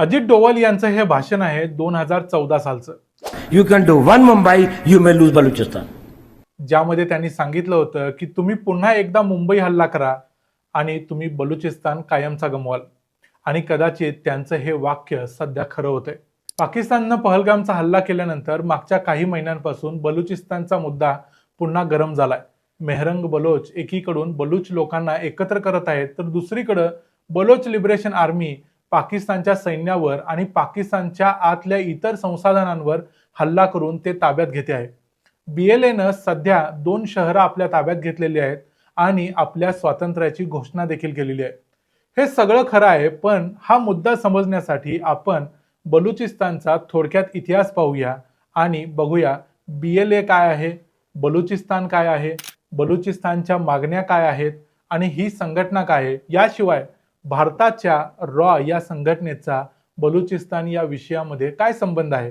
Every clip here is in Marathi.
अजित डोवाल यांचं हे भाषण आहे दोन हजार चौदा सालचं. You can do one Mumbai, you may lose Balochistan. ज्यामध्ये त्यांनी सांगितलं होतं की तुम्ही पुन्हा एकदा मुंबई हल्ला करा आणि तुम्ही बलुचिस्तान कायमचा गमवाल. आणि कदाचित त्यांचं हे वाक्य सध्या खरं होतंय. पाकिस्ताननं पहलगामचा हल्ला केल्यानंतर मागच्या काही महिन्यांपासून बलुचिस्तानचा मुद्दा पुन्हा गरम झालाय. मेहरंग बलोच एकीकडून बलूच लोकांना एकत्र करत आहेत तर दुसरीकडं बलोच लिबरेशन आर्मी पाकिस्तानच्या सैन्यावर आणि पाकिस्तानच्या आतल्या इतर संसाधनांवर हल्ला करून ते ताब्यात घेते आहे. बीएलएनं सध्या दोन शहरं आपल्या ताब्यात घेतलेली आहेत आणि आपल्या स्वातंत्र्याची घोषणा देखील केलेली आहे. हे सगळं खरं आहे पण हा मुद्दा समजण्यासाठी आपण बलुचिस्तानचा थोडक्यात इतिहास पाहूया आणि बघूया बी एल ए काय आहे बलुचिस्तान काय आहे बलुचिस्तानच्या मागण्या काय आहेत आणि ही संघटना काय आहे याशिवाय भारताच्या रॉ या संघटनेचा बलुचिस्तान या विषयामध्ये काय संबंध आहे?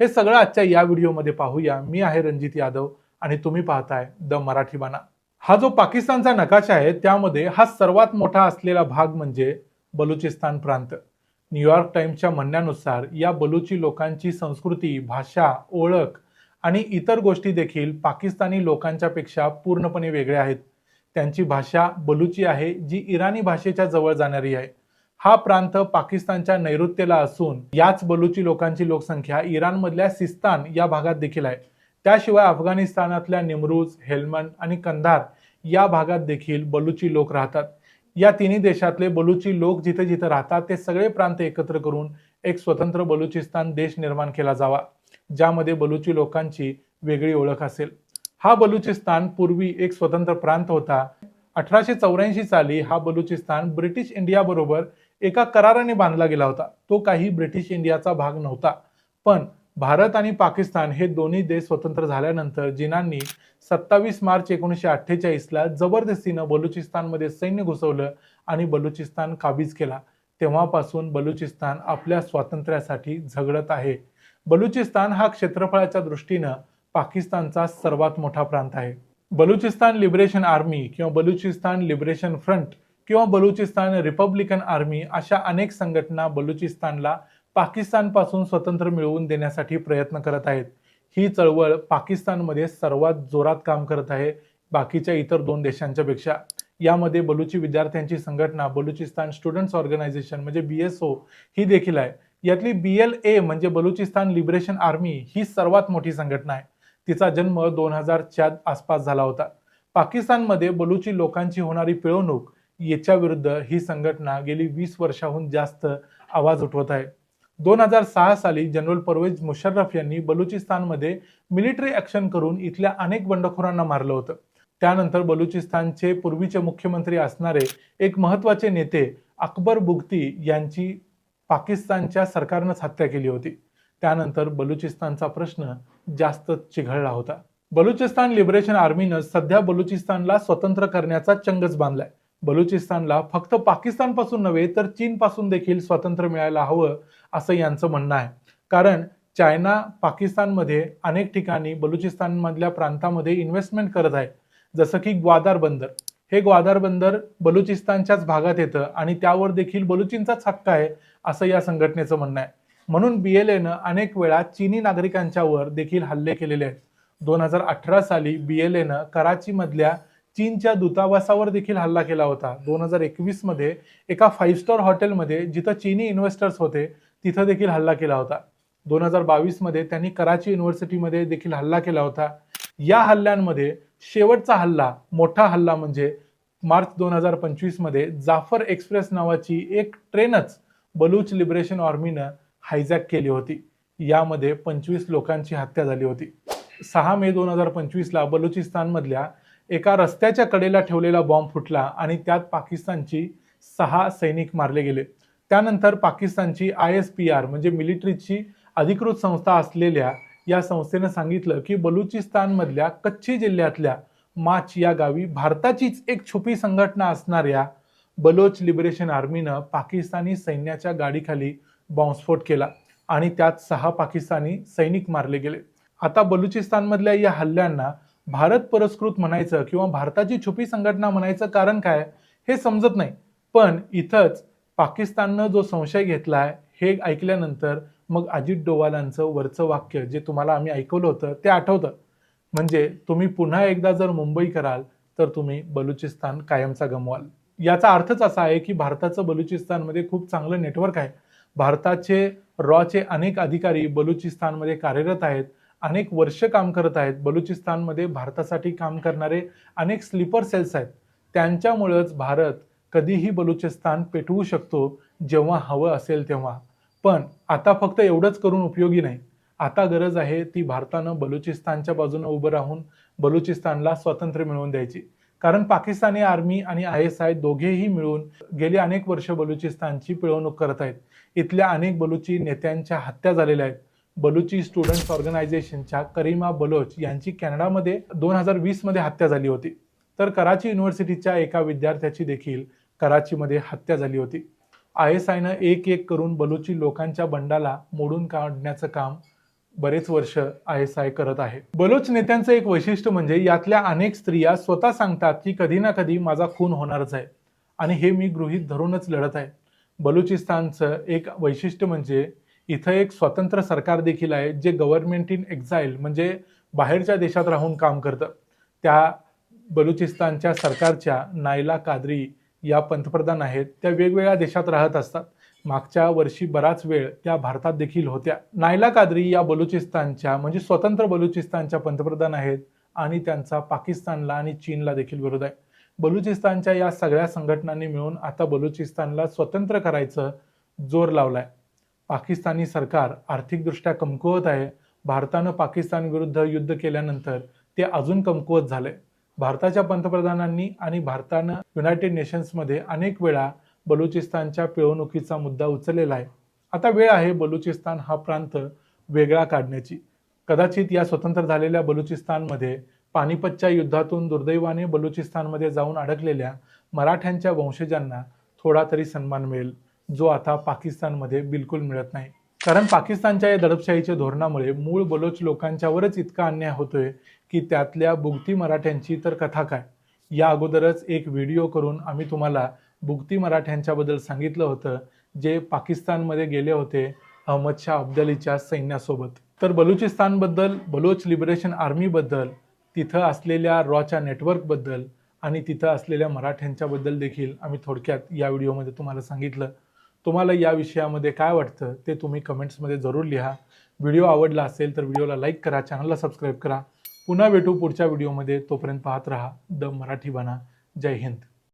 हे सगळं आजच्या या व्हिडिओमध्ये पाहूया. मी आहे रणजित यादव आणि तुम्ही पाहताय द मराठी बाणा. हा जो पाकिस्तानचा नकाशा आहे त्यामध्ये हा सर्वात मोठा असलेला भाग म्हणजे बलुचिस्तान प्रांत. न्यूयॉर्क टाइम्सच्या म्हणण्यानुसार या बलुची लोकांची संस्कृती भाषा ओळख आणि इतर गोष्टी देखील पाकिस्तानी लोकांच्या पेक्षा पूर्णपणे वेगळ्या आहेत. त्यांची भाषा बलुची आहे जी इराणी भाषेच्या जवळ जाणारी आहे. हा प्रांत पाकिस्तानच्या नैऋत्येला असून याच बलुची लोकांची लोकसंख्या इराणमधल्या सिस्तान या भागात देखील आहे. त्याशिवाय अफगाणिस्तानातल्या निमरूज हेल्मंड आणि कंधार या भागात देखील बलुची लोक राहतात. या तिन्ही देशातले बलुची लोक जिथे जिथे राहतात ते सगळे प्रांत एकत्र करून एक स्वतंत्र बलुचिस्तान देश निर्माण केला जावा ज्यामध्ये बलुची लोकांची वेगळी ओळख असेल. हा बलुचिस्तान पूर्वी एक स्वतंत्र प्रांत होता. अठराशे चौऱ्याऐंशी साली हा बलुचिस्तान ब्रिटिश इंडिया बरोबर एका कराराने बांधला गेला होता. तो काही ब्रिटिश इंडियाचा भाग नव्हता. पण भारत आणि पाकिस्तान हे दोन्ही देश स्वतंत्र झाल्यानंतर जिनांनी सत्तावीस मार्च एकोणीसशे अठ्ठेचाळीसला जबरदस्तीनं बलुचिस्तानमध्ये सैन्य घुसवलं आणि बलुचिस्तान काबीज केला. तेव्हापासून बलुचिस्तान आपल्या स्वातंत्र्यासाठी झगडत आहे. बलुचिस्तान हा क्षेत्रफळाच्या दृष्टीनं पाकिस्तानचा सर्वात मोठा प्रांत आहे. बलुचिस्तान लिबरेशन आर्मी किंवा बलुचिस्तान लिबरेशन फ्रंट किंवा बलुचिस्तान रिपब्लिकन आर्मी अशा अनेक संघटना बलुचिस्तानला पाकिस्तानपासून स्वतंत्र मिळवून देण्यासाठी प्रयत्न करत आहेत. ही चळवळ पाकिस्तानमध्ये सर्वात जोरात काम करत आहे. बाकीच्या इतर दोन देशांच्या पेक्षा यामध्ये बलुची विद्यार्थ्यांची संघटना बलुचिस्तान स्टुडंट्स ऑर्गनायझेशन म्हणजे बी एस ओ ही देखील आहे. यातली बी एल ए म्हणजे बलुचिस्तान लिबरेशन आर्मी ही सर्वात मोठी संघटना आहे. तिचा जन्म दोन हजारच्या आसपास झाला होता. पाकिस्तानमध्ये बलुची लोकांची होणारी पिळवणूक याच्या विरुद्ध ही संघटना गेली वीस वर्षाहून जास्त आवाज उठवत आहे. दोन हजार सहा साली जनरल परवेज मुशर्रफ यांनी बलुचिस्तानमध्ये मिलिटरी ऍक्शन करून इथल्या अनेक बंडखोरांना मारलं होतं. त्यानंतर बलुचिस्तानचे पूर्वीचे मुख्यमंत्री असणारे एक महत्त्वाचे नेते अकबर बुगती यांची पाकिस्तानच्या सरकारनंच हत्या केली होती. त्यानंतर बलुचिस्तानचा प्रश्न जास्त चिघळला होता. बलुचिस्तान लिबरेशन आर्मीनं सध्या बलुचिस्तानला स्वतंत्र करण्याचा चंगच बांधलाय. बलुचिस्तानला फक्त पाकिस्तानपासून नव्हे तर चीनपासून देखील स्वातंत्र्य मिळायला हवं असं यांचं म्हणणं आहे. कारण चायना पाकिस्तानमध्ये अनेक ठिकाणी बलुचिस्तानमधल्या प्रांतामध्ये इन्व्हेस्टमेंट करत आहे. जसं की ग्वादार बंदर. हे ग्वादार बंदर बलुचिस्तानच्याच भागात येतं आणि त्यावर देखील बलुचिंचाच हक्क आहे असं या संघटनेचं म्हणणं आहे. म्हणून बी एल एनं अनेक वेळा चीनी नागरिकांच्यावर देखील हल्ले केलेले आहेत. दोन हजार अठरा साली बी एल एनं कराचीमधल्या चीनच्या दूतावासावर देखील हल्ला केला होता. दोन हजार एकवीसमध्ये एका फाईव्ह स्टार हॉटेलमध्ये जिथं चीनी इन्व्हेस्टर्स होते तिथं देखील हल्ला केला होता. दोन हजार बावीसमध्ये त्यांनी कराची युनिव्हर्सिटीमध्ये देखील हल्ला केला होता. या हल्ल्यांमध्ये शेवटचा हल्ला मोठा हल्ला म्हणजे मार्च दोन हजार पंचवीसमध्ये जाफर एक्सप्रेस नावाची एक ट्रेनच बलूच लिबरेशन आर्मीनं हायजॅक केली होती. यामध्ये पंचवीस लोकांची हत्या झाली होती. सहा मे दोन हजार पंचवीसला बलुचिस्तानमधल्या एका रस्त्याच्या कडेला ठेवलेला बॉम्ब फुटला आणि त्यात पाकिस्तानची सहा सैनिक मारले गेले. त्यानंतर पाकिस्तानची आय एस पी आर म्हणजे मिलिटरीची अधिकृत संस्था असलेल्या या संस्थेनं सांगितलं की बलुचिस्तानमधल्या कच्छी जिल्ह्यातल्या माच या गावी भारताचीच एक छुपी संघटना असणाऱ्या बलोच लिबरेशन आर्मीनं पाकिस्तानी सैन्याच्या गाडीखाली बॉम्बस्फोट केला आणि त्यात सहा पाकिस्तानी सैनिक मारले गेले. आता बलुचिस्तानमधल्या या हल्ल्यांना भारत पुरस्कृत म्हणायचं किंवा भारताची छुपी संघटना म्हणायचं कारण काय हे समजत नाही. पण इथंच पाकिस्ताननं जो संशय घेतला आहे हे ऐकल्यानंतर मग अजित डोवालांचं वरचं वाक्य जे तुम्हाला आम्ही ऐकवलं होतं ते आठवतं. म्हणजे तुम्ही पुन्हा एकदा जर मुंबई कराल तर तुम्ही बलुचिस्तान कायमचा गमवाल. याचा अर्थच असा आहे की भारताचं बलुचिस्तानमध्ये खूप चांगलं नेटवर्क आहे. भारताचे रॉचे अनेक अधिकारी बलुचिस्तानमध्ये कार्यरत आहेत अनेक वर्ष काम करत आहेत. बलुचिस्तानमध्ये भारतासाठी काम करणारे अनेक स्लीपर सेल्स आहेत. त्यांच्यामुळंच भारत कधीही बलुचिस्तान पेटवू शकतो जेव्हा हवं असेल तेव्हा. पण आता फक्त एवढंच करून उपयोगी नाही. आता गरज आहे ती भारतानं बलुचिस्तानच्या बाजूने उभं राहून बलुचिस्तानला स्वातंत्र्य मिळवून द्यायची. कारण पाकिस्तानी आर्मी आणि आय एस आय दोघेही मिळून गेली अनेक वर्ष बलुचिस्तानची पिळवणूक करत आहेत. इथल्या अनेक बलुची नेत्यांच्या हत्या झालेल्या आहेत. बलुची स्टुडंट्स ऑर्गनायझेशनच्या करीमा बलोच यांची कॅनडामध्ये दोन हजार वीसमध्ये हत्या झाली होती. तर कराची युनिव्हर्सिटीच्या एका विद्यार्थ्याची देखील कराचीमध्ये हत्या झाली होती. आय एस आयनं एक एक करून बलुची लोकांच्या बंडाला मोडून काढण्याचं काम बरेच वर्ष आय एस आय करत आहे. बलोच नेत्यांचं एक वैशिष्ट्य म्हणजे यातल्या अनेक स्त्रिया स्वतः सांगतात की कधी ना कधी माझा खून होणारच आहे आणि हे मी गृहीत धरूनच लढत आहे. बलुचिस्तानचं एक वैशिष्ट्य म्हणजे इथं एक स्वतंत्र सरकार देखील आहे जे गव्हर्नमेंट इन एक्झाईल म्हणजे बाहेरच्या देशात राहून काम करतं. त्या बलुचिस्तानच्या सरकारच्या नायला कादरी या पंतप्रधान आहेत. त्या वेगवेगळ्या देशात राहत असतात. मागच्या वर्षी बराच वेळ त्या भारतात देखील होत्या. नायला कादरी या बलुचिस्तानच्या म्हणजे स्वतंत्र बलुचिस्तानच्या पंतप्रधान आहेत आणि त्यांचा पाकिस्तानला आणि चीनला देखील विरोध आहे. बलुचिस्तानच्या या सगळ्या संघटनांनी मिळून आता बलुचिस्तानला स्वतंत्र करायचं जोर लावलाय. पाकिस्तानी सरकार आर्थिकदृष्ट्या कमकुवत आहे. भारतानं पाकिस्तान विरुद्ध युद्ध केल्यानंतर ते अजून कमकुवत झाले भारताच्या पंतप्रधानांनी आणि भारतानं युनायटेड नेशन्समध्ये अनेक वेळा बलुचिस्तानच्या पिळवणुकीचा मुद्दा उचललेला आहे. आता वेळ आहे बलुचिस्तान हा प्रांत वेगळा काढण्याची. कदाचित या स्वतंत्र झालेल्या बलुचिस्तानमध्ये पानिपतच्या युद्धातून दुर्दैवाने बलुचिस्तानमध्ये जाऊन अडकलेल्या मराठ्यांच्या वंशजांना थोडा तरी सन्मान मिळेल जो आता पाकिस्तानमध्ये बिलकुल मिळत नाही. कारण पाकिस्तानच्या या दडपशाहीच्या धोरणामुळे मूळ बलोच लोकांच्यावरच इतका अन्याय होतोय की त्यातल्या बुगती मराठ्यांची तर कथा काय? या अगोदरच एक व्हिडिओ करून आम्ही तुम्हाला बुगती मराठ्यांच्याबद्दल सांगितलं होतं जे पाकिस्तानमध्ये गेले होते अहमदशाह अब्दलीच्या अब्दालीच्या सैन्यासोबत. तर बलुचिस्तानबद्दल बलोच लिबरेशन आर्मीबद्दल तिथं असलेल्या रॉच्या नेटवर्कबद्दल आणि तिथं असलेल्या मराठ्यांच्याबद्दल देखील आम्ही थोडक्यात या व्हिडिओमध्ये तुम्हाला सांगितलं. तुम्हाला या विषयामध्ये काय वाटतं ते तुम्ही कमेंट्समध्ये जरूर लिहा. व्हिडिओ आवडला असेल तर व्हिडिओला लाईक करा चॅनलला सबस्क्राईब करा. पुन्हा भेटू पुढच्या व्हिडिओमध्ये. तोपर्यंत पाहत राहा. द मराठी बना. जय हिंद.